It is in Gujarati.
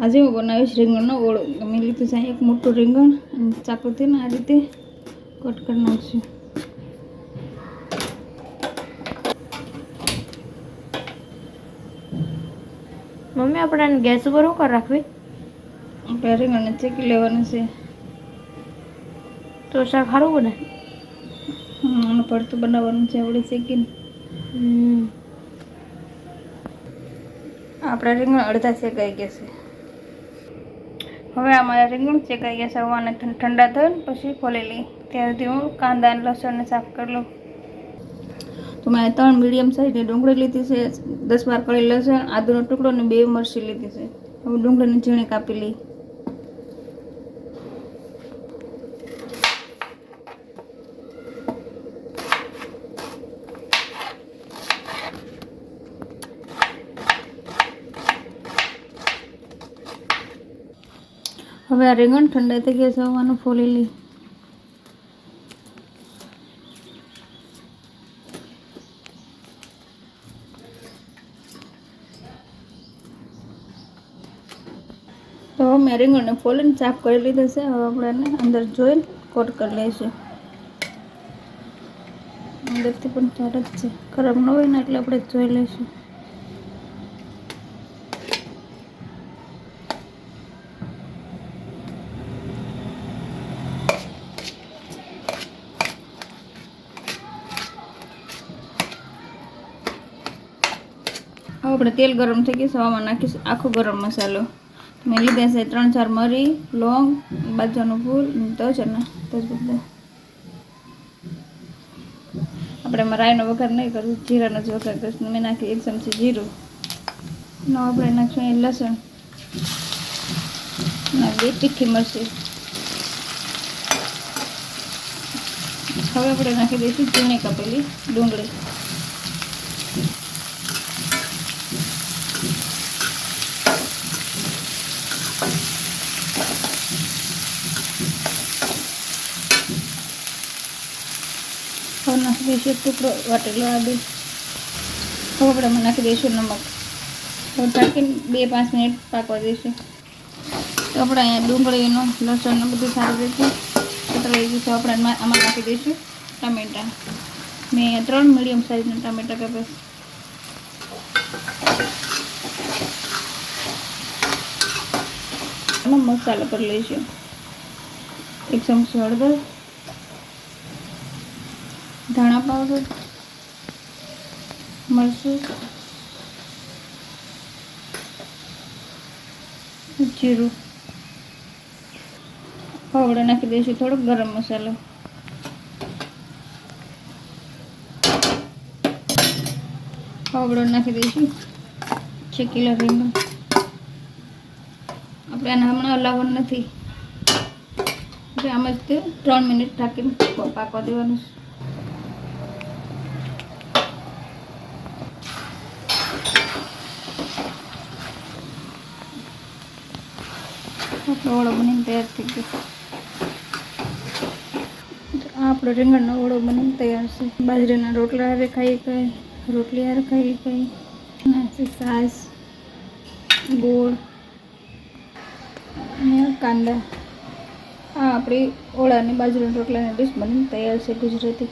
આજે હું બનાવીશ રીંગણનો ઓળો મેં લીધું છે એક મોટું રીંગણ અને ચાકુથીને આ રીતે કટ કરી નાખશું. મમ્મી આપણે ગેસ ઉપર શું કરી રાખવી? આપણે રીંગણને ચેકી લેવાનું છે. તો શાક સારું બને? ભરતું બનાવવાનું છે આપણે ચેકીને. હમ. આપણા રીંગણ અડધા શેકાઈ ગયા છે. હવે અમારા રીંગણ શેકાઈ ગયા છે. હવે ઠંડા થયું પછી ખોલી લઈ ત્યાં હું કાંદા અને લસણને સાફ કરી લઉં. તો મેં ત્રણ મીડિયમ સાઈઝની ડુંગળી લીધી છે. દસ બાર કળી લસણ, આદુનો ટુકડો અને બે મરચી લીધી છે. હવે ડુંગળીની ઝીણી કાપી લઈ હવે આ રીંગણ ઠંડાઈ થઈ ગયા છે આવવાનું ફોલેલી તો મેં રીંગણને ફોલીને સાફ કરી લીધા છે, હવે આપણે એને અંદર જોઈને કોટ કરી લઈશું. અંદરથી પણ ચાર જ છે, ખરાબ ન હોય ને એટલે આપણે જોઈ લઈશું. આપણે તેલ ગરમ થઈ ગયું સવામાં નાખીશું. આખો ગરમ મસાલો. મેં લીધા છે ત્રણ, ચાર મરી, લોંગ, બાજરાનું ફૂલ તજના તજ તજપત્તા. આપણે એમાં રાયનો વઘાર નહીં કરવું, જીરાનો જ વઘાર કરીશું. મેં નાખી એક ચમચી જીરું. નો આપણે નાખશું એ લસણ. બે તીખી મરચી. હવે આપણે નાખી દઈશું ઝીણી કાપેલી ડુંગળી. હવે નાખી દઈશું ટુકડો વાટેલો આદુ હવે આપણે એમાં નાખી દઈશું નમક. હવે ઢાંકીને બે પાંચ મિનિટ પાકવા દઈશું. તો આપણે અહીંયા ડુંગળીનો, લસણ બધું સારું રહેશે. કતરાઈ ગયું છે આપણે આમાં નાખી દઈશું ટામેટાં. મેં અહીંયા ત્રણ મીડિયમ સાઇઝના ટામેટાં કાપ્યા છે. મસાલા પર લઈશું. એક ચમચી હળદર ધાણા પાવડર મરચું જીરું. પાવડર નાખી દઈશું, થોડોક ગરમ મસાલો. પાવડર નાખી દઈશું. છેકીલા રીંગણ. આપણે આને હમણાં હલાવવાનું નથી. આમ જ તે ત્રણ મિનિટ ઢાંકીને પાકવા દેવાનું છે. આપણો ઓળો બનીને તૈયાર થઈ ગયો. આપણો રીંગણનો ઓળો બનીને તૈયાર છે. બાજરીના રોટલા હારે ખાઈ ગઈ રોટલી હારે ખાઈ ગઈ સાસ, ગોળ અને કાંદા. આ આપણી ઓળાની બાજરીના રોટલાની ડીશ બનીને તૈયાર છે ગુજરાતી.